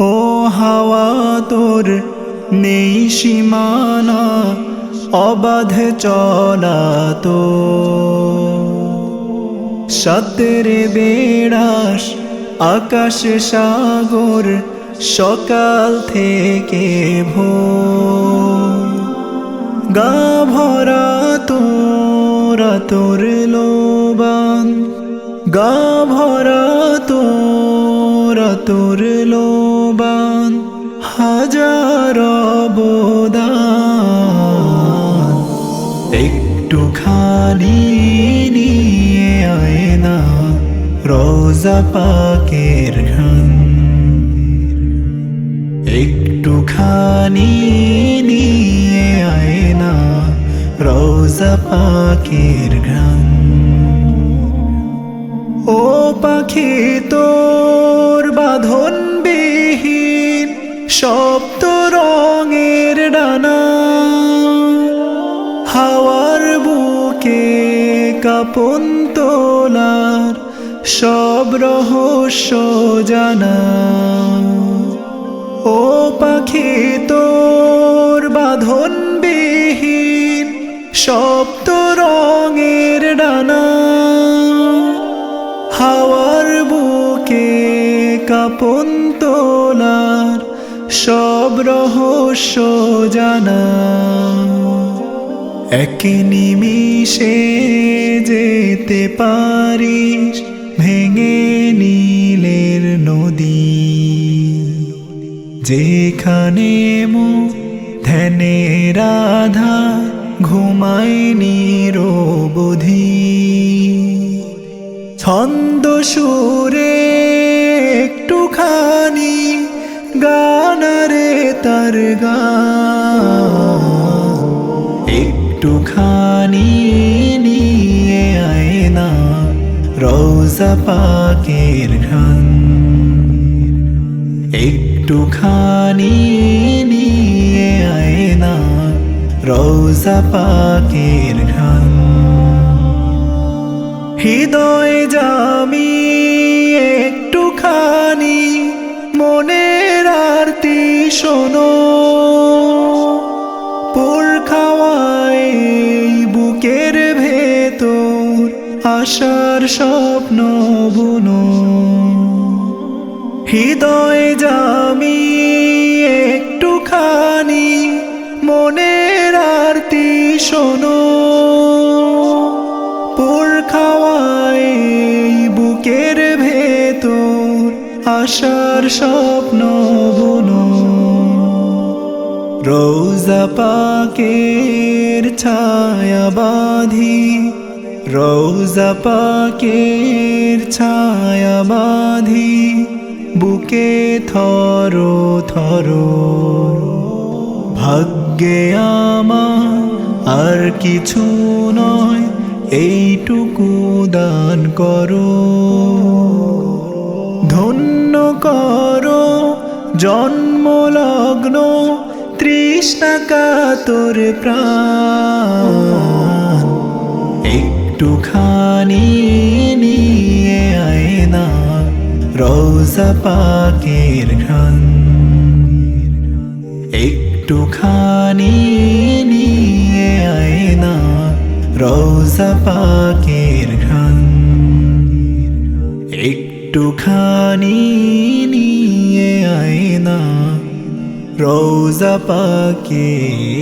ও হাওয়া তোর নেই সীমানা, অবাধ চলা তো। সতেরে বেড়াস আকাশ সাগর, সকাল থেকে ভোর। গা ভরা তোরা তোর লোবান, গা ভরা তোরা তোর লোবান। হাজার অবদান। একটু খালি নিয়ে আয় না, রোজা পাকের ঘন একটু খানি নিয়ে আয় না, রোজা পাকের ঘ্রাণ। ও পাখি, তোর বাঁধন বিহীন সপ্ত বুকে কাপন তোলার সব রহস্য জানা। ও পাখি তোর বাঁধন বিহীন সপ্ত রঙের ডানা। হাওয়ার বুকে কাপন তোলার সব রহস্য জানা। এক নিমিষে যেতে পারিস ভেঙে নীলের নদী। যেখানে মো ধ্যানে রাধা ঘুমায় নিরবধি। ছন্দ সুরে একটুখানি গানারে তার গান। একটুখানি নিয়ে আয় না রোজা পাকের ঘ্রাণ। একটুখানি নিয়ে আয় না রোজা পাকের ঘ্রাণ। হৃদয় জামি একটুখানি মনের আরতি শোনো। আশার স্বপ্ন বুনো। হৃদয় জামি একটুখানি মনের আরতি শোনো। পুর বুকের ভেতর আশার স্বপ্ন বুনো। রোজা পাকের ছায়া বাঁধি রোজা পাকের ছায়া বাঁধি, বুকে থরো থরো। ভাগ্যে আমার আর কিছু নয়, এইটুকু দান করো। ধন্য করো জন্মলগ্ন তৃষ্ণা কাতর প্রাণ। একটুখানি নিয়ে আয় না। রোজা পাকের ঘ্রাণ। একটুখানি নিয়ে আয় না। রোজা পাকের ঘ্রাণ। একটুখানি নিয়ে আয় না। রোজা পাকের